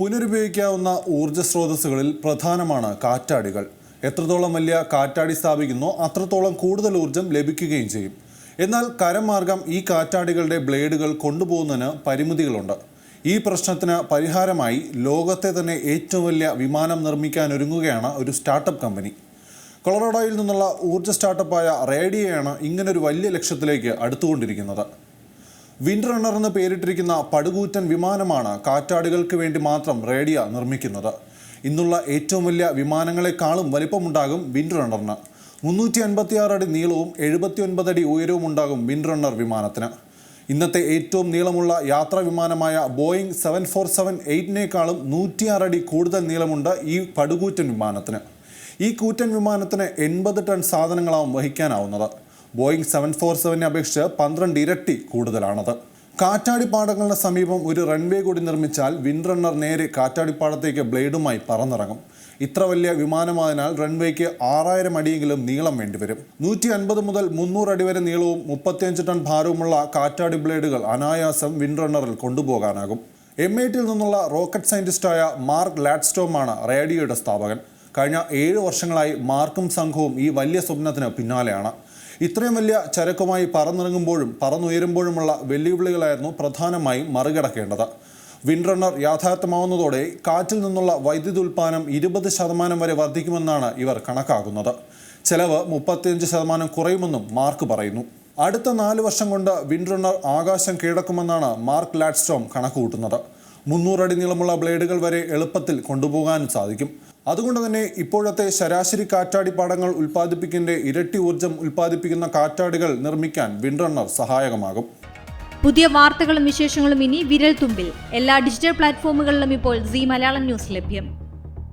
പുനരുപയോഗിക്കാവുന്ന ഊർജ സ്രോതസ്സുകളിൽ പ്രധാനമാണ് കാറ്റാടികൾ. എത്രത്തോളം വലിയ കാറ്റാടി സ്ഥാപിക്കുന്നു അത്രത്തോളം കൂടുതൽ ഊർജം ലഭിക്കുകയും ചെയ്യും. എന്നാൽ കരമാർഗം ഈ കാറ്റാടികളുടെ ബ്ലേഡുകൾ കൊണ്ടുപോകുന്നതിന് പരിമിതികളുണ്ട്. ഈ പ്രശ്നത്തിന് പരിഹാരമായി ലോകത്തെ തന്നെ ഏറ്റവും വലിയ വിമാനം നിർമ്മിക്കാൻ ഒരുങ്ങുകയാണ് ഒരു സ്റ്റാർട്ടപ്പ് കമ്പനി. കൊളറോഡോയിൽ നിന്നുള്ള ഊർജ സ്റ്റാർട്ടപ്പായ റേഡിയയാണ് ഇങ്ങനൊരു വലിയ ലക്ഷ്യത്തിലേക്ക് അടുത്തുകൊണ്ടിരിക്കുന്നത്. വിൻഡ് റണ്ണർ എന്ന് പേരിട്ടിരിക്കുന്ന പടുകൂറ്റൻ വിമാനമാണ് കാറ്റാടികൾക്ക് വേണ്ടി മാത്രം റേഡിയ നിർമ്മിക്കുന്നത്. ഇന്നുള്ള ഏറ്റവും വലിയ വിമാനങ്ങളെക്കാളും വലിപ്പമുണ്ടാകും വിൻഡ് റണ്ണറിന്. മുന്നൂറ്റി അൻപത്തിയാറ് അടി നീളവും എഴുപത്തി ഒൻപത് അടി ഉയരവും ഉണ്ടാകും വിൻഡ് റണ്ണർ വിമാനത്തിന്. ഇന്നത്തെ ഏറ്റവും നീളമുള്ള യാത്രാ വിമാനമായ ബോയിങ് സെവൻ ഫോർ സെവൻ എയ്റ്റിനേക്കാളും നൂറ്റിയാറ് അടി കൂടുതൽ നീളമുണ്ട് ഈ പടുകൂറ്റൻ വിമാനത്തിന്. ഈ കൂറ്റൻ വിമാനത്തിന് എൺപത് ടൺ സാധനങ്ങളാവും വഹിക്കാനാവുന്നത്. ബോയിങ് സെവൻ ഫോർ സെവനെ അപേക്ഷിച്ച് പന്ത്രണ്ട് ഇരട്ടി കൂടുതലാണത്. കാറ്റാടിപ്പാടങ്ങളുടെ സമീപം ഒരു റൺവേ കൂടി നിർമ്മിച്ചാൽ വിൻറണ്ണർ നേരെ കാറ്റാടിപ്പാടത്തേക്ക് ബ്ലേഡുമായി പറന്നിറങ്ങും. ഇത്ര വലിയ വിമാനമായതിനാൽ റൺവേക്ക് ആറായിരം അടിയെങ്കിലും നീളം വേണ്ടിവരും. നൂറ്റി അൻപത് മുതൽ മുന്നൂറ് അടി വരെ നീളവും മുപ്പത്തിയഞ്ച് ടൺ ഭാരവുമുള്ള കാറ്റാടി ബ്ലേഡുകൾ അനായാസം വിൻറണ്ണറിൽ കൊണ്ടുപോകാനാകും. എം ഐ ടിയിൽ നിന്നുള്ള റോക്കറ്റ് സയന്റിസ്റ്റായ മാർക്ക് ലാഡ്സ്റ്റോമാണ് റേഡിയോയുടെ സ്ഥാപകൻ. കഴിഞ്ഞ ഏഴ് വർഷങ്ങളായി മാർക്കും സംഘവും ഈ വലിയ സ്വപ്നത്തിന് പിന്നാലെയാണ്. ഇത്രയും വലിയ ചരക്കുമായി പറന്നിറങ്ങുമ്പോഴും പറന്നുയരുമ്പോഴുമുള്ള വെല്ലുവിളികളായിരുന്നു പ്രധാനമായും മറികടക്കേണ്ടത്. വിൻറണ്ണർ യാഥാർത്ഥ്യമാവുന്നതോടെ കാറ്റിൽ നിന്നുള്ള വൈദ്യുതി ഉൽപ്പാദനം ഇരുപത് ശതമാനം വരെ വർദ്ധിക്കുമെന്നാണ് ഇവർ കണക്കാക്കുന്നത്. ചെലവ് മുപ്പത്തിയഞ്ച് ശതമാനം കുറയുമെന്നും മാർക്ക് പറയുന്നു. അടുത്ത നാല് വർഷം കൊണ്ട് വിൻറണ്ണർ ആകാശം കീഴടക്കുമെന്നാണ് മാർക്ക് ലാഡ്സ്റ്റോം കണക്കുകൂട്ടുന്നത്. മുന്നൂറടി നീളമുള്ള ബ്ലേഡുകൾ വരെ എളുപ്പത്തിൽ കൊണ്ടുപോകാനും സാധിക്കും. അതുകൊണ്ട് തന്നെ ഇപ്പോഴത്തെ ശരാശരി കാറ്റാടി പാടങ്ങൾ ഉൽപ്പാദിപ്പിക്കേണ്ട ഇരട്ടി ഊർജം ഉൽപ്പാദിപ്പിക്കുന്ന കാറ്റാടികൾ നിർമ്മിക്കാൻ വിൻറണ്ണർ സഹായകമാകും. പുതിയ വാർത്തകളും വിശേഷങ്ങളും ഇനി വിരൽ തുമ്പിൽ എല്ലാ ഡിജിറ്റൽ പ്ലാറ്റ്ഫോമുകളിലും ഇപ്പോൾ സി മലയാളം ന്യൂസ് ലഭ്യം.